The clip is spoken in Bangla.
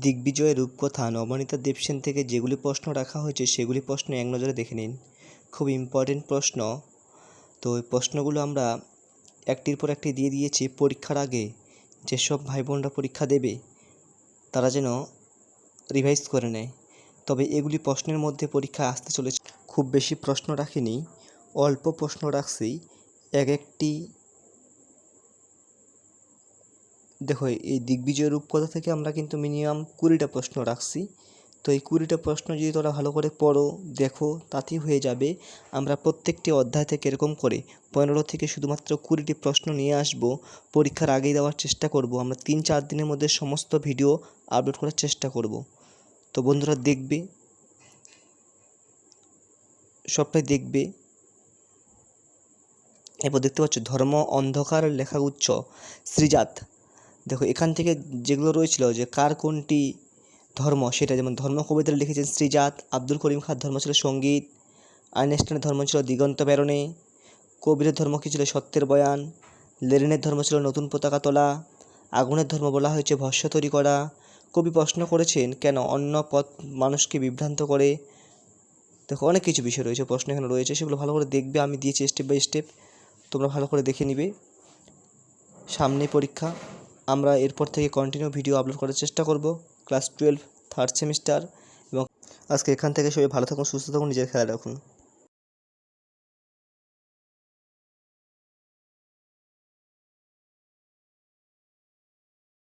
দিগ্বিজয়ের রূপকথা নবনীতা দেবসেন থেকে যেগুলি প্রশ্ন রাখা হয়েছে, সেগুলি প্রশ্ন এক নজরে দেখে নিন। খুব ইম্পর্টেন্ট প্রশ্ন। তো এই প্রশ্নগুলো আমরা একটির পর একটি দিয়ে দিয়েছি পরীক্ষার আগে। যেসব ভাই বোনরা পরীক্ষা দেবে, তারা যেন রিভাইজ করে নেয়। তবে এগুলি প্রশ্নের মধ্যে পরীক্ষা আসতে চলেছে। খুব বেশি প্রশ্ন রাখিনি, অল্প প্রশ্ন রাখছি। এক একটি দেখো, এই দিগ্বিজয় রূপকথা থেকে আমরা কিন্তু মিনিমাম কুড়িটা প্রশ্ন রাখছি। তো এই কুড়িটা প্রশ্ন যদি তোরা ভালো করে পড়ো, দেখো, তাতেই হয়ে যাবে। আমরা প্রত্যেকটি অধ্যায় থেকে এরকম করে পনেরো থেকে শুধুমাত্র কুড়িটি প্রশ্ন নিয়ে আসব, পরীক্ষার আগেই দেওয়ার চেষ্টা করব। আমরা তিন চার দিনের মধ্যে সমস্ত ভিডিও আপলোড করার চেষ্টা করব। তো বন্ধুরা দেখবে, সবটাই দেখবে। এরপর দেখতে পাচ্ছ, ধর্ম অন্ধকার লেখা উচ্চ শ্রীজাত দেখো, এখান থেকে যেগুলো রয়েছিল যে কার কোনটি ধর্ম, সেটা যেমন ধর্ম কবিতা লিখেছেন শ্রীজাত আব্দুল করিম খাঁর, ধর্ম ছিল সংগীত, আইনস্টাইনের ধর্ম ছিল দিগন্ত প্রেরণে, কবিরের ধর্ম কী ছিল সত্যের বয়ান, লেনিনের ধর্ম ছিল নতুন পতাকা তোলা, আগুনের ধর্ম বলা হয়েছে ভস্য তৈরি করা। কবি প্রশ্ন করেছেন, কেন অন্য পথ মানুষকে বিভ্রান্ত করে? দেখো, অনেক কিছু বিষয় রয়েছে, প্রশ্ন এখানে রয়েছে, সেগুলো ভালো করে দেখবে, আমি দিয়েছি স্টেপ বাই স্টেপ তোমরা ভালো করে দেখে নিবে। সামনে পরীক্ষা। আমরা এরপর থেকে কন্টিনিউ ভিডিও আপলোড করার চেষ্টা করব। ক্লাস টুয়েলভ থার্ড সেমিস্টার এবং আজকে এখান থেকে সবাই ভালো থাকুন, সুস্থ থাকুন, নিজের খেয়াল রাখুন।